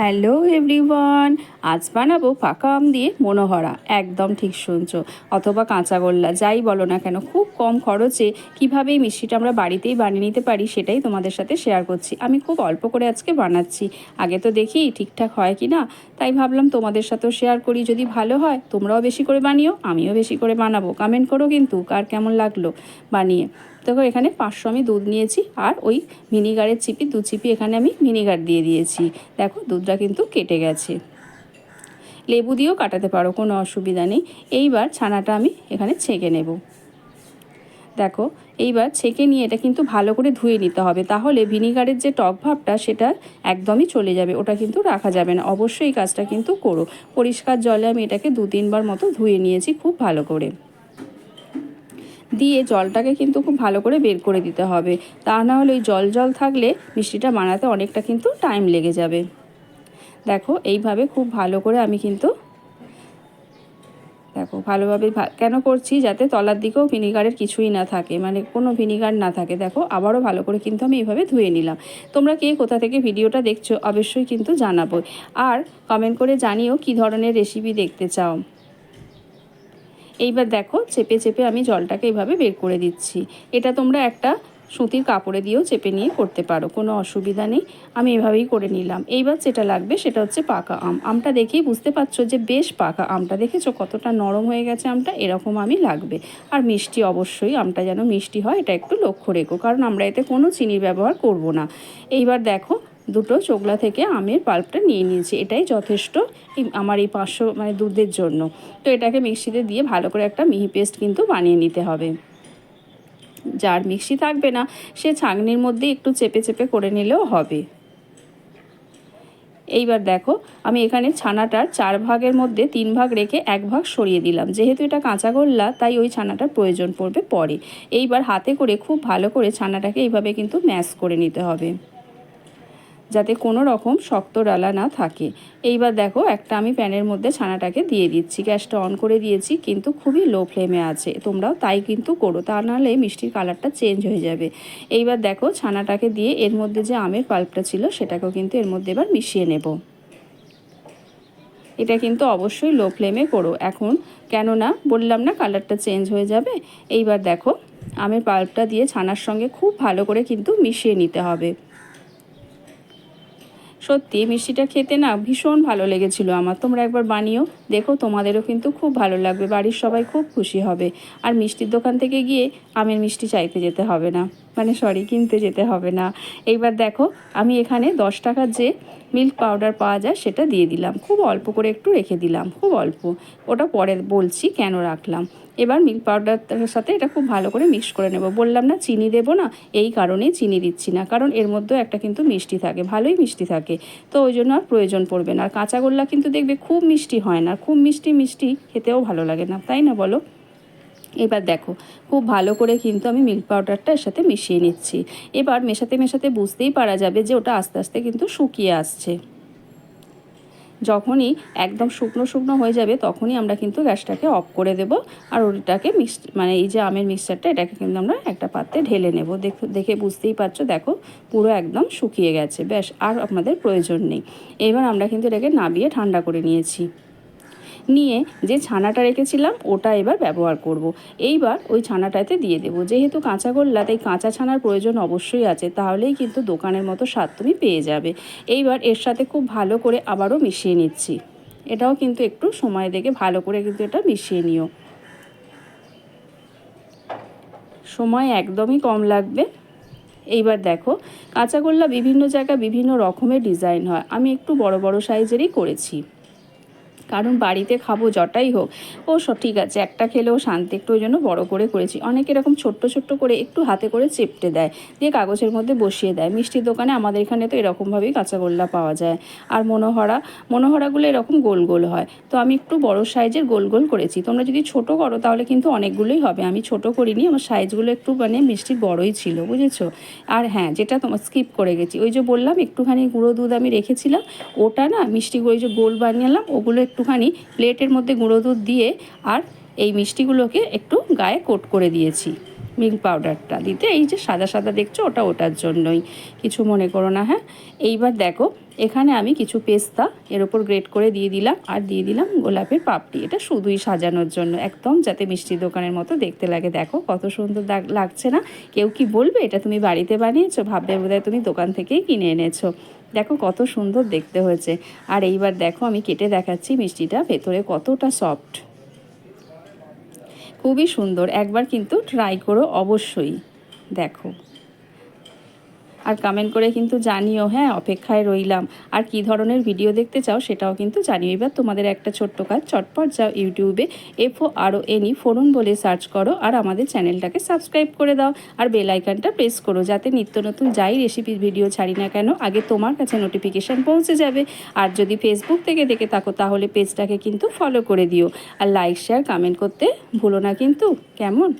Hello everyone, আজ বানাবো পাকা আম দিয়ে মনোহরা, একদম ঠিক শুনছো, অথবা কাঁচা গোল্লা, যাই বলো না কেন, খুব কম খরচে কীভাবে এই মিষ্টিটা আমরা বাড়িতেই বানিয়ে নিতে পারি সেটাই তোমাদের সাথে শেয়ার করছি। আমি খুব অল্প করে আজকে বানাচ্ছি, আগে তো দেখি ঠিকঠাক হয় কি না তাই ভাবলাম তোমাদের সাথেও শেয়ার করি, যদি ভালো হয় তোমরাও বেশি করে বানিও, আমিও বেশি করে বানাবো কমেন্ট করো কিন্তু কার কেমন লাগল বানিয়ে। দেখো, এখানে পাঁচশো আমি দুধ নিয়েছি আর ওই ভিনিগারের চিপি, দু চিপি এখানে আমি ভিনিগার দিয়ে দিয়েছি। দেখো, দুধটা কিন্তু কেটে গেছে। লেবু দিয়েও কাটাতে পারো, কোনো অসুবিধা নেই। এইবার ছানাটা আমি এখানে ছেঁকে নেব। দেখো, এইবার ছেঁকে নিয়ে এটা কিন্তু ভালো করে ধুয়ে নিতে হবে। তাহলে ভিনিগারের যে টক ভাবটা, সেটা একদমই চলে যাবে। ওটা কিন্তু রাখা যাবে না। অবশ্যই এই কাজটা কিন্তু করো। পরিষ্কার জলে আমি এটাকে দু তিনবার মতো ধুয়ে নিয়েছি খুব ভালো করে। দিয়ে জলটাকে কিন্তু খুব ভালো করে বের করে দিতে হবে। তা না হলে ওই জল জল থাকলে মিষ্টিটা বানাতে অনেকটা কিন্তু টাইম লেগে যাবে। দেখো, এইভাবে খুব ভালো করে আমি কিন্তু দেখো, ভালোভাবে কেন করছি যাতে তলার দিকেও ভিনিগারের কিছুই না থাকে মানে কোনো ভিনিগার না থাকে। দেখো, আবারও ভালো করে কিন্তু আমি এইভাবে ধুয়ে নিলাম। তোমরা কে কোথা থেকে ভিডিওটা দেখছ অবশ্যই কিন্তু জানাব। আর কমেন্ট করে জানিও কি ধরনের রেসিপি দেখতে চাও। এইবার দেখো, চেপে চেপে আমি জলটাকে এইভাবে বের করে দিচ্ছি। এটা তোমরা একটা সুতির কাপড়ে দিয়েও চেপে নিয়ে করতে পারো, কোনো অসুবিধা নেই। আমি এভাবেই করে নিলাম। এইবার যেটা লাগবে সেটা হচ্ছে পাকা আম। আমটা দেখেই বুঝতে পারছ যে বেশ পাকা আমটা। দেখেছ কতটা নরম হয়ে গেছে আমটা? এরকম আমি লাগবে। আর মিষ্টি অবশ্যই, আমটা যেন মিষ্টি হয়, এটা একটু লক্ষ্য রেখো। কারণ আমরা এতে কোনো চিনির ব্যবহার করব না। এইবার দেখো দুটো চোগলা থেকে আমের পাল্পটা নিয়ে নিয়েছি। এটাই যথেষ্ট আমার এই পাঁচশো মানে দুধের জন্য। তো এটাকে মিক্সিতে দিয়ে ভালো করে একটা মিহি পেস্ট কিন্তু বানিয়ে নিতে হবে। যার মিক্সি থাকবে না, সে ছাঁকনির মধ্যে একটু চেপে চেপে করে নিলেও হবে। এইবার দেখো, আমি এখানে ছানাটার চার ভাগের মধ্যে তিন ভাগ রেখে এক ভাগ সরিয়ে দিলাম। যেহেতু এটা কাঁচা গোল্লা, তাই ওই ছানাটার প্রয়োজন পড়বে পরে। এইবার হাতে করে খুব ভালো করে ছানাটাকে এইভাবে কিন্তু ম্যাশ করে নিতে হবে। যাতে কোনো রকম শক্ত ডালা না থাকে। এইবার দেখো, একটা আমি প্যানের মধ্যে ছানাটাকে দিয়ে দিচ্ছি। গ্যাসটা অন করে দিয়েছি, কিন্তু খুবই লো ফ্লেমে আছে। তোমরাও তাই কিন্তু করো, তা নাহলে মিষ্টির কালারটা চেঞ্জ হয়ে যাবে। এইবার দেখো, ছানাটাকে দিয়ে এর মধ্যে যে আমের পাল্পটা ছিল, সেটাকেও কিন্তু এর মধ্যে এবার মিশিয়ে নেব। এটা কিন্তু অবশ্যই লো ফ্লেমে করো। এখন কেননা বললাম না কালারটা চেঞ্জ হয়ে যাবে? এইবার দেখো, আমের পাল্পটা দিয়ে ছানার সঙ্গে খুব ভালো করে কিন্তু মিশিয়ে নিতে হবে। সত্যি মিষ্টিটা খেতে না ভীষণ ভালো লেগেছিল আমার। তোমরা একবার বানিও, দেখো তোমাদেরও কিন্তু খুব ভালো লাগবে, বাড়ির সবাই খুব খুশি হবে। আর মিষ্টির দোকান থেকে গিয়ে আমের মিষ্টি চাইতে যেতে হবে না। মানে সরি কিনতে যেতে হবে না। এইবার দেখো, আমি এখানে দশ টাকার যে মিল্ক পাউডার পাওয়া যায়, সেটা দিয়ে দিলাম। খুব অল্প করে একটু রেখে দিলাম, খুব অল্প। ওটা পরে বলছি কেন রাখলাম। এবার মিল্ক পাউডারটার সাথে এটা খুব ভালো করে মিক্স করে নেব। বললাম না, চিনি দেব না, এই কারণেই চিনি দিচ্ছি না। কারণ এর মধ্যেও একটা কিন্তু মিষ্টি থাকে, ভালোই মিষ্টি থাকে। তো ওই জন্য আর প্রয়োজন পড়বে না। আর কাঁচাগোল্লা কিন্তু দেখবে খুব মিষ্টি হয় না। খুব মিষ্টি মিষ্টি, খেতেও ভালো লাগে না। তাই না বলো? এবার দেখো, খুব ভালো করে কিন্তু আমি মিল্ক পাউডারটা এর সাথে মিশিয়ে নিচ্ছি। এবার মেশাতে মেশাতে বুঝতেই পারা যাবে যে ওটা আস্তে আস্তে কিন্তু শুকিয়ে আসছে। যখনই একদম শুকনো শুকনো হয়ে যাবে, তখনই আমরা কিন্তু গ্যাসটাকে অফ করে দেব আর ওটাকে মিক্স মানে এই যে আমের মিক্সচারটা এটাকে কিন্তু আমরা একটা পাত্রে ঢেলে নেব। দেখে বুঝতেই পারছ, দেখো, পুরো একদম শুকিয়ে গেছে। ব্যাস, আর আমাদের প্রয়োজন নেই। এবার আমরা কিন্তু এটাকে নাবিয়ে ঠান্ডা করে নিয়েছি। নিয়ে যে ছানাটা রেখেছিলাম, ওটা এবার ব্যবহার করব। এইবার ওই ছানাটাতে দিয়ে দেবো। যেহেতু কাঁচা গোল্লা, তাই কাঁচা ছানার প্রয়োজন অবশ্যই আছে। তাহলেই কিন্তু দোকানের মতো স্বাদ তুমি পেয়ে যাবে। এইবার এর সাথে খুব ভালো করে আবারও মিশিয়ে নিচ্ছি। এটাও কিন্তু একটু সময় দেখে ভালো করে কিন্তু এটা মিশিয়ে নিও। সময় একদমই কম লাগবে। এইবার দেখো কাঁচাগোল্লা বিভিন্ন জায়গায় বিভিন্ন রকমের ডিজাইন হয়। আমি একটু বড় বড় সাইজেরই করেছি। কারণ বাড়িতে খাব যটাই হোক। ও সব ঠিক আছে, একটা খেলেও শান্তি একটু ওই জন্য বড়ো করে করেছি। অনেক এরকম ছোট্ট ছোট্ট করে একটু হাতে করে চেপটে দেয়, দিয়ে কাগজের মধ্যে বসিয়ে দেয়। মিষ্টির দোকানে আমাদের এখানে তো এরকমভাবেই কাঁচাগোল্লা পাওয়া যায়। আর মনোহরা, মনোহরাগুলো এরকম গোল গোল হয়। তো আমি একটু বড় সাইজের গোল গোল করেছি। তোমরা যদি ছোট করো তাহলে কিন্তু অনেকগুলোই হবে। আমি ছোট করিনি, আমার সাইজগুলো একটু মানে মিষ্টি বড়ই ছিল, বুঝেছ? আর হ্যাঁ যেটা তোমার স্কিপ করে গেছি। ওই যে বললাম, একটুখানি গুঁড়ো দুধ আমি রেখেছিলাম, ওটা না মিষ্টি ওই যে গোল বানিয়ে ওগুলো একটু একটুখানি প্লেটের মধ্যে গুঁড়ো দুধ দিয়ে আর এই মিষ্টিগুলোকে একটু গায়ে কোট করে দিয়েছি। মিল্ক পাউডারটা দিতে। এই যে সাদা সাদা দেখছ, ওটা ওটার জন্যই। কিছু মনে করো না হ্যাঁ? এইবার দেখো, এখানে আমি কিছু পেস্তা এর ওপর গ্রেট করে দিয়ে দিলাম আর দিয়ে দিলাম গোলাপের পাপড়ি। এটা শুধুই সাজানোর জন্য, একদম যাতে মিষ্টির দোকানের মতো দেখতে লাগে। দেখো, কত সুন্দর লাগছে না? কেউ কি বলবে, এটা তুমি বাড়িতে বানিয়েছো? ভাববে বোধহয় তুমি দোকান থেকেই কিনে এনেছো। দেখো কত সুন্দর দেখতে হয়েছে। আর এইবার দেখো আমি কেটে দেখাচ্ছি মিষ্টিটা, ভেতরে কতটা সফট খুবই সুন্দর, একবার কিন্তু ট্রাই করো অবশ্যই। দেখো। আর কমেন্ট করে কিন্তু জানিও হ্যাঁ অপেক্ষায় রইলাম। আর কি ধরনের ভিডিও দেখতে চাও সেটাও কিন্তু জানিও। এবার তোমাদের একটা ছোট্ট কাজ, চটপট যাও ইউটিউবে এফও আরও এনি ফোরন বলে সার্চ করো আর আমাদের চ্যানেলটাকে সাবস্ক্রাইব করে দাও। আর বেল আইকনটা প্রেস করো যাতে নিত্য নতুন যাই রেসিপির ভিডিও ছাড়ি না কেন, আগে তোমার কাছে নোটিফিকেশান পৌঁছে যাবে। আর যদি ফেসবুক থেকে দেখে থাকো, তাহলে পেজটাকে কিন্তু ফলো করে দিও। আর লাইক শেয়ার কমেন্ট করতে ভুলো না কিন্তু। কেমন?